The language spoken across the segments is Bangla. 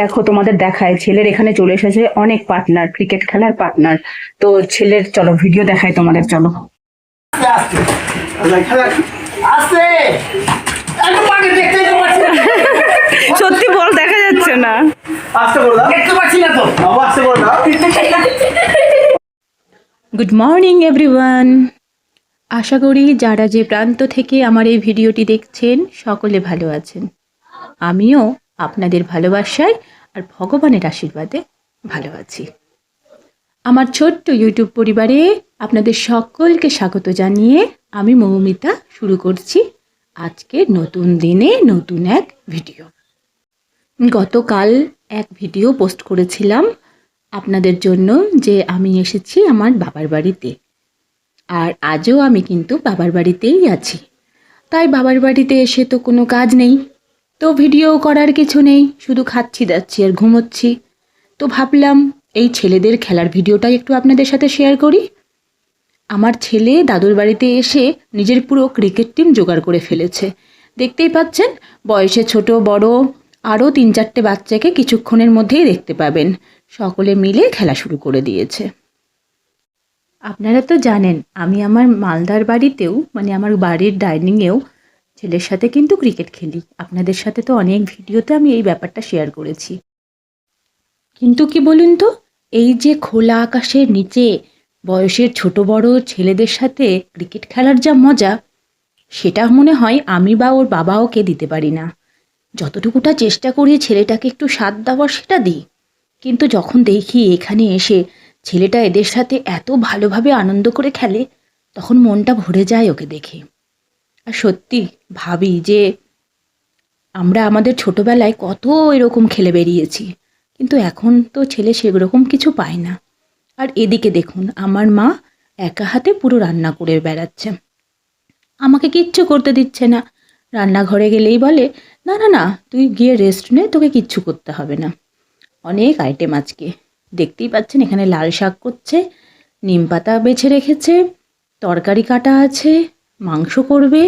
দেখো তোমাদের দেখায়। ছেলের এখানে চলে এসেছে অনেক পার্টনার ক্রিকেট খেলার পার্টনার তো ছেলের চলো ভিডিও দেখায় তোমাদের চলো। সত্যি বল দেখা যাচ্ছে না। গুড মর্নিং এভরিওয়ান আশা করি যারা যে প্রান্ত থেকে আমার এই ভিডিওটি দেখছেন সকলে ভালো আছেন। আমিও আপনাদের ভালোবাসায় আর ভগবানের আশীর্বাদে ভালো আছি। আমার ছোট্ট ইউটিউব পরিবারে আপনাদের সকলকে স্বাগত জানিয়ে আমি মৌমিতা শুরু করছি আজকের নতুন দিনে নতুন এক ভিডিও। গতকাল এক ভিডিও পোস্ট করেছিলাম আপনাদের জন্য যে আমি এসেছি আমার বাবার বাড়িতে। আর আজও আমি কিন্তু বাবার বাড়িতেই আছি। তাই বাবার বাড়িতে এসে তো কোনো কাজ নেই। তো ভিডিও করার কিছু নেই, শুধু খাচ্ছি, দাচ্ছি আর ঘুমোচ্ছি। তো ভাবলাম, এই ছেলেদের খেলার ভিডিওটাই একটু আপনাদের সাথে শেয়ার করি। আমার ছেলে দাদুর বাড়িতে এসে নিজের পুরো ক্রিকেট টিম জোগাড় করে ফেলেছে। দেখতেই পাচ্ছেন, বয়সে ছোট, বড়, আরও তিন চারটে বাচ্চাকে কিছুক্ষণের মধ্যেই দেখতে পাবেন। সকলে মিলে খেলা শুরু করে দিয়েছে। আপনারা তো জানেন, আমি আমার মালদার বাড়িতেও মানে আমার বাড়ির ডাইনিংয়েও ছেলের সাথে কিন্তু ক্রিকেট খেলি। আপনাদের সাথে তো অনেক ভিডিওতে আমি এই ব্যাপারটা শেয়ার করেছি। কিন্তু কি বলুন তো, এই যে খোলা আকাশের নিচে বয়সের ছোট বড় ছেলেদের সাথে ক্রিকেট খেলার যা মজা, সেটা মনে হয় আমি বা ওর বাবা ওকে দিতে পারি না। যতটুকুটা চেষ্টা করি ছেলেটাকে একটু স্বাদ দেওয়ার সেটা দিই। কিন্তু যখন দেখি এখানে এসে ছেলেটা এদের সাথে এত ভালোভাবে আনন্দ করে খেলে, তখন মনটা ভরে যায় ওকে দেখে। আর সত্যি, ভাবি যে আমরা আমাদের ছোটবেলায় কত এরকম খেলে বেরিয়েছি। কিন্তু এখন তো ছেলে সেরকম কিছু পায় না। আর এদিকে দেখুন, আমার মা একা হাতে পুরো রান্না করে বেড়াচ্ছে। আমাকে কিচ্ছু করতে দিচ্ছে না। রান্নাঘরে গেলেই বলে, না না না, তুই গিয়ে রেস্ট নে, তোকে কিচ্ছু করতে হবে না। অনেক আইটেম আজকে। দেখতেই পাচ্ছেন, এখানে লাল শাক করছে, নিম পাতা বেছে রেখেছে, তরকারি কাটা আছে মাংস করবে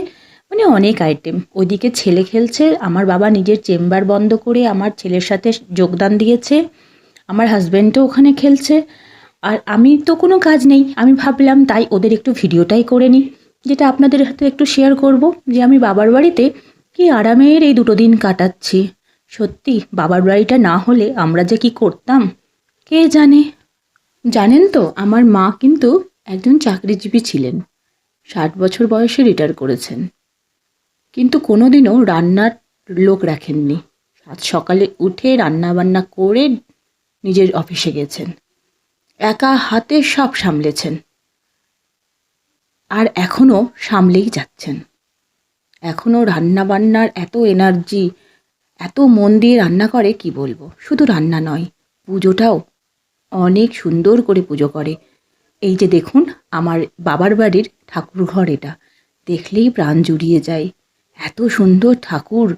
মানে অনেক আইটেম ওইদিকে ছেলে খেলছে, আমার বাবা নিজের চেম্বার বন্ধ করে আমার ছেলের সাথে যোগদান দিয়েছে, আমার হাজব্যান্ডও ওখানে খেলছে। আর আমি তো কোনো কাজ নেই, আমি ভাবলাম তাই ওদের একটু ভিডিওটাই করে নিই, যেটা আপনাদের হাতে একটু শেয়ার করব, যে আমি বাবার বাড়িতে কি আরামের এই দুটো দিন কাটাচ্ছি। সত্যি, বাবার বাড়িটা না হলে আমরা যে কি করতাম? কে জানে? জানেন তো, আমার মা কিন্তু একজন চাকরিজীবী ছিলেন। ষাট বছর বয়সে রিটায়ার করেছেন। কিন্তু কোনোদিনও রান্নার লোক রাখেননি। সাত সকালে উঠে রান্না বান্না করে নিজের অফিসে গেছেন। একা হাতে সব সামলেছেন। আর এখনও সামলেই যাচ্ছেন। এখনও রান্না বান্নার এত এনার্জি, এত মন দিয়ে রান্না করে, কি বলব? শুধু রান্না নয়, পুজোটাও অনেক সুন্দর করে পুজো করে। এই যে দেখুন, আমার বাবার বাড়ির ঠাকুর ঘর এটা। দেখলেই প্রাণ জুড়িয়ে যায়। এত সুন্দর ঠাকুর।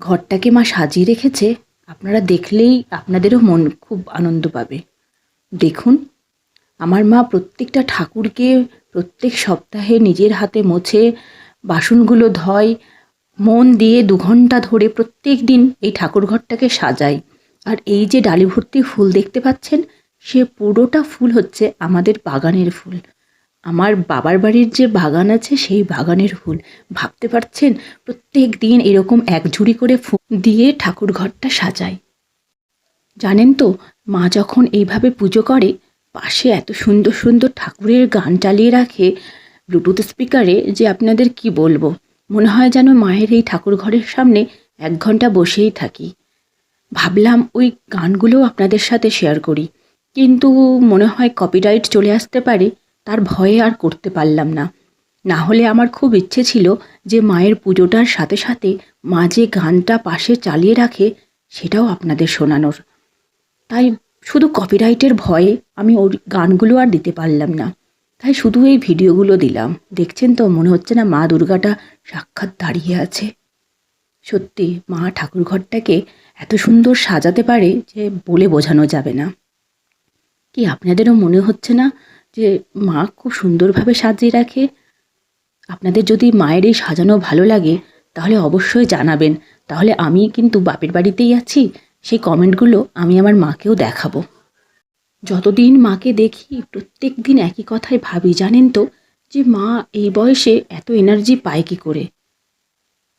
ঘরটাকে মা সাজিয়ে রেখেছে, আপনারা দেখলেই আপনাদেরও মন খুব আনন্দ পাবে। দেখুন, আমার মা প্রত্যেকটা ঠাকুরকে প্রত্যেক সপ্তাহে নিজের হাতে মোছে বাসনগুলো ধয়, মন দিয়ে দু ঘণ্টা ধরে প্রত্যেক দিন এই ঠাকুর ঘরটাকে সাজায়। আর এই যে ডালি ভর্তি ফুল দেখতে পাচ্ছেন সে পুরোটা ফুল হচ্ছে আমাদের বাগানের ফুল। আমার বাবার বাড়ির যে বাগান আছে, সেই বাগানের ফুল। ভাবতে পারছেন? প্রত্যেক দিন এরকম এক ঝুড়ি করে ফুল দিয়ে ঠাকুর ঘরটা সাজায় জানেন তো, মা যখন এইভাবে পুজো করে, পাশে এত সুন্দর সুন্দর ঠাকুরের গান চালিয়ে রাখে ব্লুটুথ স্পিকারে যে আপনাদের কি বলব? মনে হয় যেন মায়ের এই ঠাকুর ঘরের সামনে এক ঘণ্টা বসেই থাকি। ভাবলাম ওই গানগুলো আপনাদের সাথে শেয়ার করি। কিন্তু মনে হয় কপিরাইট চলে আসতে পারে, তার ভয়ে আর করতে পারলাম না। না হলে আমার খুব ইচ্ছে ছিল যে মায়ের পুজোটার সাথে সাথে মা যে গানটা পাশে চালিয়ে রাখে, সেটাও আপনাদের শোনানোর। তাই শুধু কপিরাইটের ভয়ে আমি ওর গানগুলো আর দিতে পারলাম না। তাই শুধু এই ভিডিওগুলো দিলাম। দেখছেন তো, মনে হচ্ছে না মা দুর্গাটা সাক্ষাৎ দাঁড়িয়ে আছে। সত্যি, মা ঠাকুর ঘরটাকে এত সুন্দর সাজাতে পারে যে বলে বোঝানো যাবে না। কি আপনাদেরও মনে হচ্ছে না যে মা খুব সুন্দরভাবে সাজিয়ে রাখে? আপনাদের যদি মায়ের এই সাজানো ভালো লাগে, তাহলে অবশ্যই জানাবেন। তাহলে আমি কিন্তু বাপের বাড়িতেই আছি, সেই কমেন্টগুলো আমি আমার মাকেও দেখাবো। যতদিন মাকে দেখি, প্রত্যেক দিন একই কথাই ভাবি, জানেন তো? যে মা এই বয়সে এত এনার্জি পায় কী করে?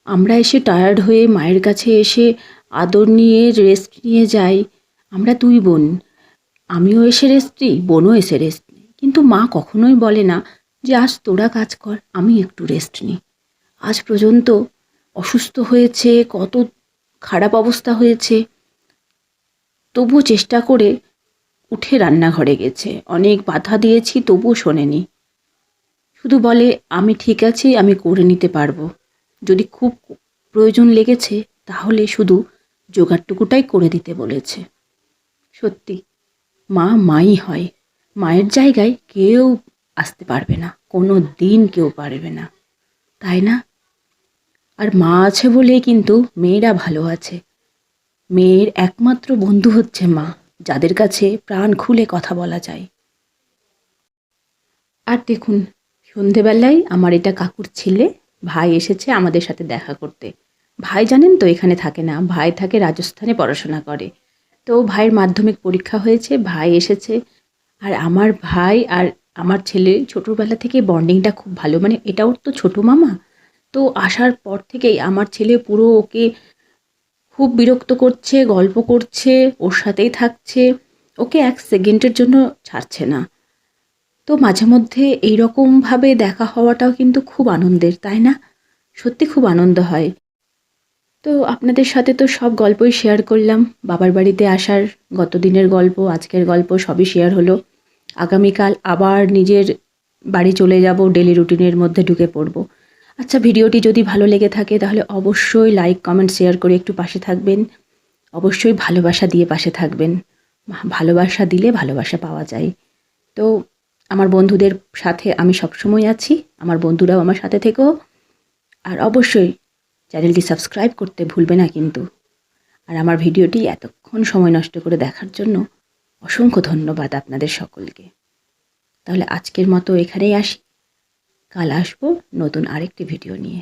আমরা এসে টায়ার্ড হয়ে মায়ের কাছে এসে আদর নিয়ে রেস্ট নিয়ে যাই। আমরা দুই বোন। আমিও এসে রেস্ট বোনও এসে রেস্ট নিই কিন্তু মা কখনোই বলে না যে, আজ তোরা কাজ কর, আমি একটু রেস্ট নিই আজ পর্যন্ত অসুস্থ হয়েছে, কত খারাপ অবস্থা হয়েছে। তবুও চেষ্টা করে উঠে রান্নাঘরে গেছে। অনেক বাধা দিয়েছি, তবুও শোনেনি। শুধু বলে, আমি ঠিক আছি, আমি করে নিতে পারব। যদি খুব প্রয়োজন লেগেছে, তাহলে শুধু জোগাড়টুকুটাই করে দিতে বলেছে। সত্যি মা মাই হয়। মায়ের জায়গায় কেউ আসতে পারবে না, কোনো দিন কেউ পারবে না। তাই না? আর মা আছে বলে কিন্তু মেয়েরা ভালো আছে। মেয়ের একমাত্র বন্ধু হচ্ছে মা, যাদের কাছে প্রাণ খুলে কথা বলা যায়। আর দেখুন, সন্ধেবেলায় আমার এটা কাকুর ছেলে, ভাই এসেছে আমাদের সাথে দেখা করতে। ভাই জানেন তো এখানে থাকে না, ভাই থাকে রাজস্থানে পড়াশোনা করে। তো ভাইয়ের মাধ্যমিক পরীক্ষা হয়েছে, ভাই এসেছে। আর আমার ভাই আর আমার ছেলে ছোটোবেলা থেকে বন্ডিংটা খুব ভালো। মানে এটা ওর তো ছোটো মামা। তো আসার পর থেকেই আমার ছেলে পুরো ওকে খুব বিরক্ত করছে, গল্প করছে, ওর সাথেই থাকছে। ওকে এক সেকেন্ডের জন্য ছাড়ছে না। তো মাঝে মধ্যে এইরকমভাবে দেখা হওয়াটাও কিন্তু খুব আনন্দের, তাই না? সত্যি খুব আনন্দ হয়। তো আপনাদের সাথে তো সব গল্পই শেয়ার করলাম। বাবার বাড়িতে আসার গত দিনের গল্প, আজকের গল্প সবই শেয়ার হলো। আগামীকাল আবার নিজের বাড়ি চলে যাব ডেলি রুটিনের মধ্যে ঢুকে পড়ব। আচ্ছা ভিডিওটি যদি ভালো লেগে থাকে তাহলে অবশ্যই লাইক কমেন্ট শেয়ার করে একটু পাশে থাকবেন। অবশ্যই ভালোবাসা দিয়ে পাশে থাকবেন। ভালোবাসা দিলে ভালোবাসা পাওয়া যায়। তো আমার বন্ধুদের সাথে আমি সবসময় আছি। আমার বন্ধুরাও আমার সাথে থেকেও আর অবশ্যই চ্যানেলটি সাবস্ক্রাইব করতে ভুলবে না কিন্তু। আর আমার ভিডিওটি এতক্ষণ সময় নষ্ট করে দেখার জন্য অসংখ্য ধন্যবাদ আপনাদের সকলকে। তাহলে আজকের মতো এখানেই আসি। কাল আসব নতুন আরেকটি ভিডিও নিয়ে।